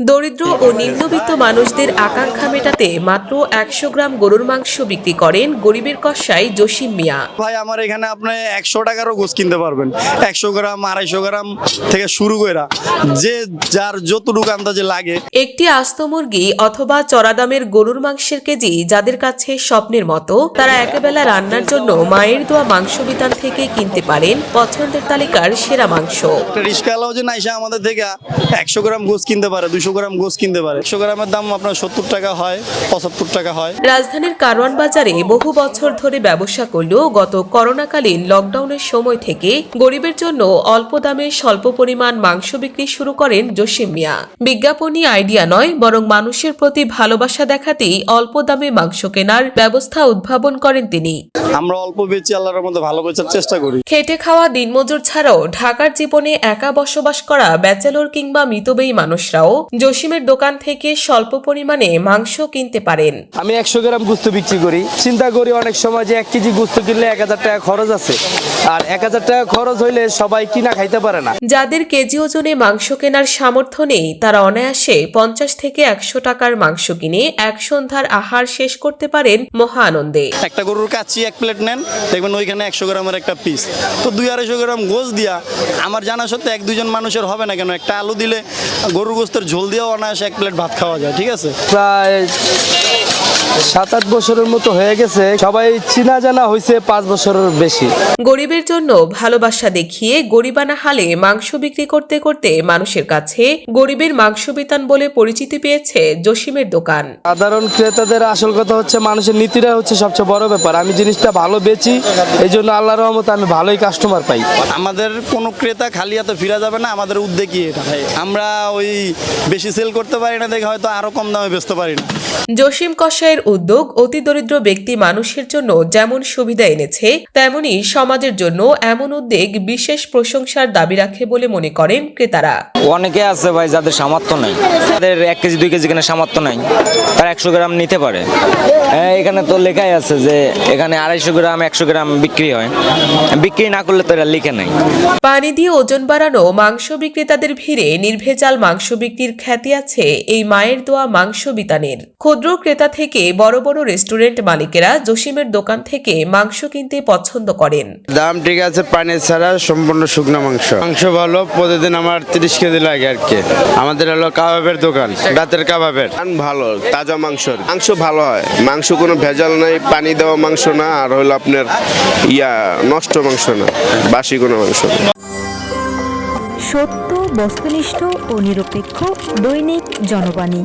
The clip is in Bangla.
দরিদ্র ও নিম্নবিত্ত মানুষদের আকাঙ্ক্ষা মেটাতে মাত্র একশো গ্রাম গরুর মাংস বিক্রি করেন গরিবের কষাই জসিম মিয়া। ভাই আমার এখানে আপনি একশো টাকারও গোস কিনতে পারবেন। একশো গ্রাম আড়াইশো গ্রাম থেকে শুরু করে যে যার যতটুকু আন্দাজে লাগে। একটি আস্ত মুরগি অথবা চড়া দামের গরুর মাংসের কেজি যাদের কাছে স্বপ্নের মতো তারা একেবেলা রান্নার জন্য মায়ের দোয়া মাংস বিতান থেকে কিনতে পারেন পছন্দের তালিকার সেরা মাংস। রিস্কালাও যে নাইসা আমাদের থেকে একশো গ্রাম গোস কিনতে পারে দুশো গ্রাম গোস কিনতে পারে। একশো গ্রামের দাম আপনার সত্তর টাকা হয়, পঁচাত্তর টাকা হয়। রাজধানীর কারওয়ান বাজারে বহু বছর ধরে ব্যবসা করলেও গত করোনাকালীন লকডাউনের সময় থেকে গরিবের জন্য অল্প দামে স্বল্প পরিমাণ মাংস বিক্রি শুরু করেন জসিম মিয়া। বিজ্ঞাপনী আইডিয়া নয়, বরং মানুষের প্রতি ভালোবাসা দেখাতেই অল্প দামে মাংস কেনার ব্যবস্থা উদ্ভাবন করেন তিনি। আমরা অল্প বেচি আল্লাহর মধ্যে ভালো বেচার চেষ্টা করি। খেটে খাওয়া দিনমজুর ছাড়াও ঢাকার জীবনে একা বসবাস করা ব্যাচেলর কিংবা মিতব্যয়ী মানুষরাও জসিমের দোকান থেকে স্বল্প পরিমাণে মাংস কিনতে পারেন। আমি একশো গ্রাম গুস্ত বিক্রি করি। চিন্তা করি অনেক সময় যে এক কেজি গুস্ত কিনলে এক হাজার টাকা খরচ আছে। আর এক হাজার টাকা খরচ হইলে সবাই কিনা খাইতে পারে না। যাদের কেজি ওজনে মাংস কেনার সামর্থ্য নেই তারা অনায়াসে পঞ্চাশ থেকে একশো টাকার মাংস কিনে এক সন্ধ্যার আহার শেষ করতে পারেন মহা আনন্দে। একটা গরুর কাচ্চি এক প্লেট নেন দেখবেন ওইখানে একশো গ্রামের একটা পিস তো দুই আড়াইশো গ্রাম গোস দিয়া আমার জানা সত্ত্বে এক দুজন মানুষের হবে না কেন? একটা আলু দিলে গরুর গোস্তের ঝোল দিয়েও অনায়াসে এক প্লেট ভাত খাওয়া যায় ঠিক আছে? প্রায় সাত আট বছরের মতো হয়ে গেছে সবাই চিনা জানা হয়েছে পাঁচ বছরের বেশি। গরিবের জন্য ভালোবাসা দেখিয়ে গরিবানা হালে মাংস বিক্রি করতে করতে মানুষের কাছে গরিবের মাংস বিতান বলে পরিচিতি পেয়েছে জসিমের দোকান। সাধারণ ক্রেতাদের আসল কথা হচ্ছে মানুষের নীতিরা হচ্ছে সবচেয়ে বড় ব্যাপার। আমি জিনিসটা ভালো বেচি এই জন্য আল্লাহ রহমতে আমি ভালোই কাস্টমার পাই। আমাদের কোনো ক্রেতা খালি এত ফিরা যাবে না, আমাদের উদ্যোগই এটা। আমরা ওই বেশি সেল করতে পারি না, দেখে হয়তো আরও কম দামে বেচতে পারি না। জসিম কষায়ের উদ্যোগ অতি দরিদ্র ব্যক্তি মানুষের জন্য যেমন সুবিধা এনেছে তেমনি সমাজের জন্য এমন উদ্যোগ বিশেষ প্রশংসার দাবি রাখে বলে মনে করেন ক্রেতারা। অনেকে আছে ভাই যাদের সামর্থ্য নেই। তাদের এক কেজি দুই কেজি কেনার সামর্থ্য নাই। তারা একশো গ্রাম নিতে পারে। হ্যাঁ, এখানে তো লেখাই আছে যে এখানে আড়াইশো গ্রাম একশো গ্রাম বিক্রি হয়। বিক্রি না করলে তো এরা লিখে নেই। পানি দিয়ে ওজন বাড়ানো মাংস বিক্রেতাদের ভিড়ে নির্ভেজাল মাংস বিক্রির খ্যাতি আছে এই মায়ের দোয়া মাংস বিতানের। ক্ষুদ্র ক্রেতা থেকে বড় বড় রেস্টুরেন্ট মালিকেরা জসিমের দোকান থেকে মাংস কিনতে পছন্দ করেন। দাম ঠিক আছে পানি ছাড়া সম্পূর্ণ শুকনো মাংস। মাংস ভালো প্রতিদিন আমার তিরিশ কেজি লাগে আর কি। আমাদের হলো কাবাবের দোকান রাতের কাবাবের। ভালো তাজা মাংস মাংস ভালো হয়। মাংস কোনো ভেজাল নাই পানি দেওয়া মাংস না আর হলো আপনার ইয়া নষ্ট মাংস না বাসি কোনো মাংস না। সত্য বস্তুনিষ্ঠ ও নিরপেক্ষ দৈনিক জনবাণী।